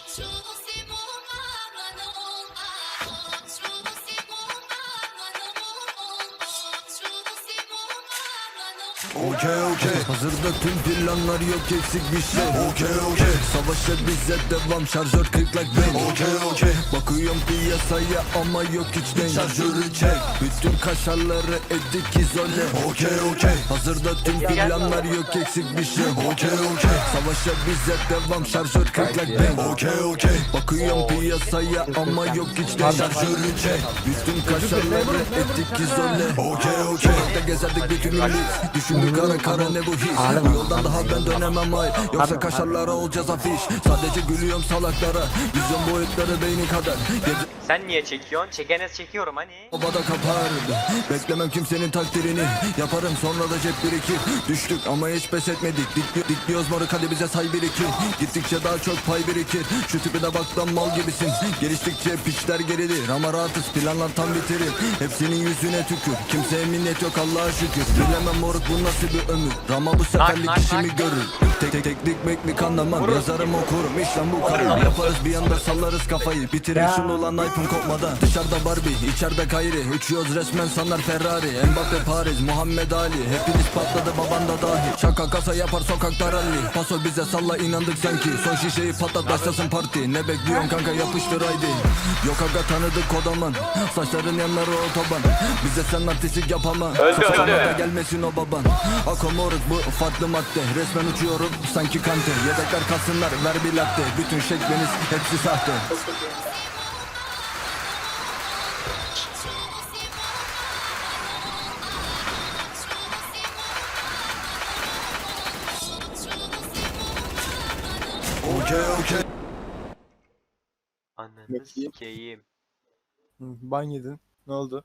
much. Okey okey. Hazırda tüm planlar yok eksik bir şey. Okey okey. Savaşa bize devam şarjör kırk like ben Okey okey. Bakıyorum piyasaya ama yok hiç denk. Şarjörü çek. Bütün kaşarları edik izole. Okey okey. Hazırda tüm planlar yok eksik bir şey. Okey okey. Savaşa bize devam şarjör kırk like ben Okey okey. Bakıyorum piyasaya ama yok hiç denk. Şarjörü çek. Bütün kaşarları edik izole. Okey okey. Gezerdik bütün milli Düşündük kara kara ne bu his Bu yoldan daha ben dönemem hayır Yoksa kaşarlara olacağız afiş. Sadece gülüyorum salaklara. Vizyon boyutları beyni kadar. Gece Sen niye çekiyorsun? Çekene çekiyorum hani. Obada kapardı Beklemem kimsenin takdirini. Yaparım sonra da cep birikir. Düştük ama hiç pes etmedik. Dikli, Dikliyoruz moruk hadi bize say birikir. Gittikçe daha çok pay birikir. Şu tipine bak lan mal gibisin. Geliştikçe piçler geridir Ama rahatız. Planlar tam bitirir. Hepsinin yüzüne tükür. Kimseye minnet yok Allah'a şükür. Bilemem moruk bu nasıl bir ömür. Rama bu seferlik nak, işimi nak. görür. Tek tek teknik meknik anlamam. Yazarım okurum işlem bu kadar Yaparız bir anda sallarız kafayı. Bitirir şunu lan iPhone kopmadan. Dışarıda Barbie içeride Kayri Uçuyoruz resmen sanlar Ferrari. Mbappe Paris Muhammed Ali. Hepiniz patladı baban da dahil Şaka kasa yapar sokakta rally. Paso bize salla inandık sanki. Son şişeyi patlat başlasın parti. Ne bekliyorsun kanka yapıştır haydi. Yok aga tanıdık kodaman Saçların yanları otoban. Bize sen artistik yapama Öldü, öldü. gelmesin o baban Ako moruk bu farklı madde. Resmen uçuyorum. Sanki kante. Yedekler kalsınlar. Ver bir latte. Bütün şekliniz hepsi sahte. Okey okey. Ananı sikeyim. Hı, Ban yedin. Ne oldu?